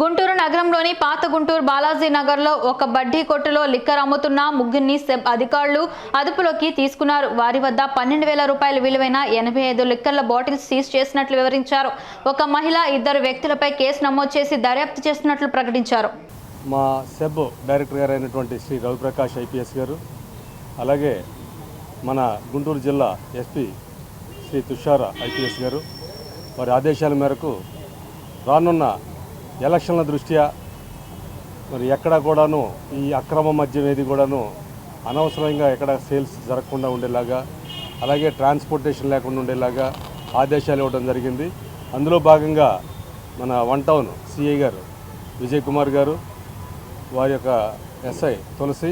గుంటూరు నగరంలోని పాత గుంటూరు బాలాజీ నగర్లో ఒక బడ్డీ కొట్టులో లిక్కర్ అమ్ముతున్న ముగ్గురిని సెబ్ అధికారులు అదుపులోకి తీసుకున్నారు. వారి వద్ద పన్నెండు వేల రూపాయల విలువైన ఎనభై ఐదు లిక్కర్ల బాటిల్స్ సీజ్ చేసినట్లు వివరించారు. ఒక మహిళ ఇద్దరు వ్యక్తులపై కేసు నమోదు చేసి దర్యాప్తు చేస్తున్నట్లు ప్రకటించారు. మా సెబ్ డైరెక్టర్ గారు అయినటువంటి శ్రీ రవిప్రకాష్ ఐపీఎస్ గారు అలాగే మన గుంటూరు జిల్లా ఎస్పీ శ్రీ తుషార ఐపీఎస్ గారు వారి ఆదేశాల మేరకు రానున్న ఎలక్షన్ల దృష్ట్యా మరి ఎక్కడ కూడాను ఈ అక్రమ మద్యం ఏది కూడాను అనవసరంగా ఎక్కడ సేల్స్ జరగకుండా ఉండేలాగా అలాగే ట్రాన్స్పోర్టేషన్ లేకుండా ఉండేలాగా ఆదేశాలు ఇవ్వడం జరిగింది. అందులో భాగంగా మన వన్ టౌన్ సిఐ గారు విజయ్ కుమార్ గారు వారి యొక్క ఎస్ఐ తులసి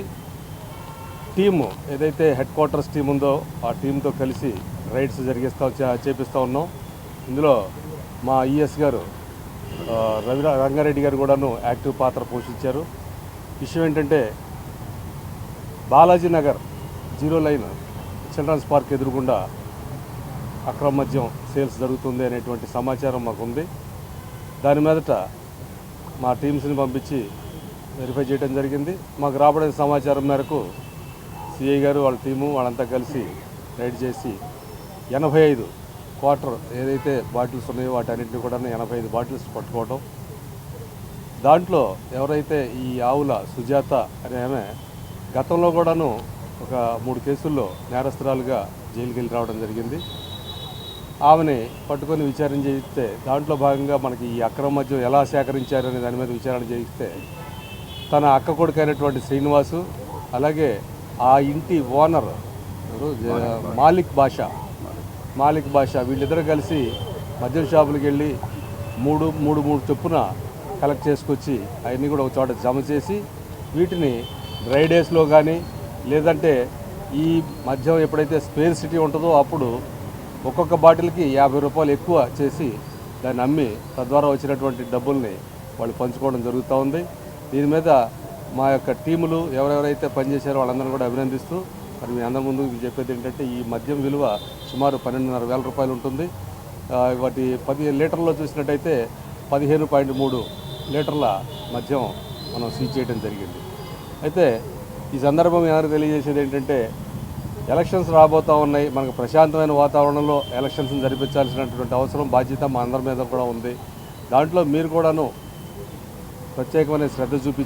టీము ఏదైతే హెడ్ క్వార్టర్స్ టీం ఉందో ఆ టీంతో కలిసి రైడ్స్ జరిగిస్తా చేపిస్తూ ఉన్నాం. ఇందులో మా ఈఎస్ గారు రవి రంగారెడ్డి గారు కూడాను యాక్టివ్ పాత్ర పోషించారు. విషయం ఏంటంటే Balaji Nagar zero line children's park ఎదురుగుండా అక్రమ మద్యం సేల్స్ జరుగుతుంది అనేటువంటి సమాచారం మాకు ఉంది దాని మీదట మా టీమ్స్ని పంపించి వెరిఫై చేయడం జరిగింది. మాకు రాబడిన సమాచారం మేరకు సిఐ గారు వాళ్ళ టీము వాళ్ళంతా కలిసి రైడ్ చేసి ఎనభై ఐదు క్వార్టర్ ఏదైతే బాటిల్స్ ఉన్నాయో వాటన్నింటినీ కూడా ఎనభై ఐదు బాటిల్స్ పట్టుకోవడం దాంట్లో ఎవరైతే ఈ ఆవుల సుజాత అనే ఆమె గతంలో కూడాను ఒక మూడు కేసుల్లో నేరస్తురాలుగా జైలుకి వెళ్ళి రావడం జరిగింది. ఆమెని పట్టుకొని విచారణ చేయిస్తే దాంట్లో భాగంగా మనకి ఈ అక్రమ మద్యం ఎలా సేకరించారు అనే దాని మీద విచారణ చేయిస్తే తన అక్క కొడుకు అయినటువంటి శ్రీనివాసు అలాగే ఆ ఇంటి ఓనర్ మాలిక్ భాష మాలిక్ భాష వీళ్ళిద్దరూ కలిసి మద్యం షాపులకు వెళ్ళి మూడు మూడు మూడు చొప్పున కలెక్ట్ చేసుకొచ్చి అవన్నీ కూడా ఒక చోట జమ చేసి వీటిని డ్రై డేస్లో కానీ లేదంటే ఈ మద్యం ఎప్పుడైతే స్పేర్ సిటీ ఉంటుందో అప్పుడు ఒక్కొక్క బాటిల్కి యాభై రూపాయలు ఎక్కువ చేసి దాన్ని అమ్మి తద్వారా వచ్చినటువంటి డబ్బుల్ని వాళ్ళు పంచుకోవడం జరుగుతూ ఉంది. దీని మీద మా యొక్క టీములు ఎవరెవరైతే పనిచేశారో వాళ్ళందరినీ కూడా అభినందిస్తూ మరి మీ అందరి ముందు చెప్పేది ఏంటంటే ఈ మద్యం విలువ సుమారు పన్నెండున్నర వేల రూపాయలు ఉంటుంది. వాటి పది లీటర్లో చూసినట్టయితే పదిహేను పాయింట్ మూడు లీటర్ల మద్యం మనం సీజ్ చేయడం జరిగింది. అయితే ఈ సందర్భం ఎవరు తెలియజేసేది ఏంటంటే ఎలక్షన్స్ రాబోతూ ఉన్నాయి. మనకు ప్రశాంతమైన వాతావరణంలో ఎలక్షన్స్ జరిపించాల్సినటువంటి అవసరం బాధ్యత మా అందరి మీద కూడా ఉంది. దాంట్లో మీరు కూడాను ప్రత్యేకమైన శ్రద్ధ చూపించి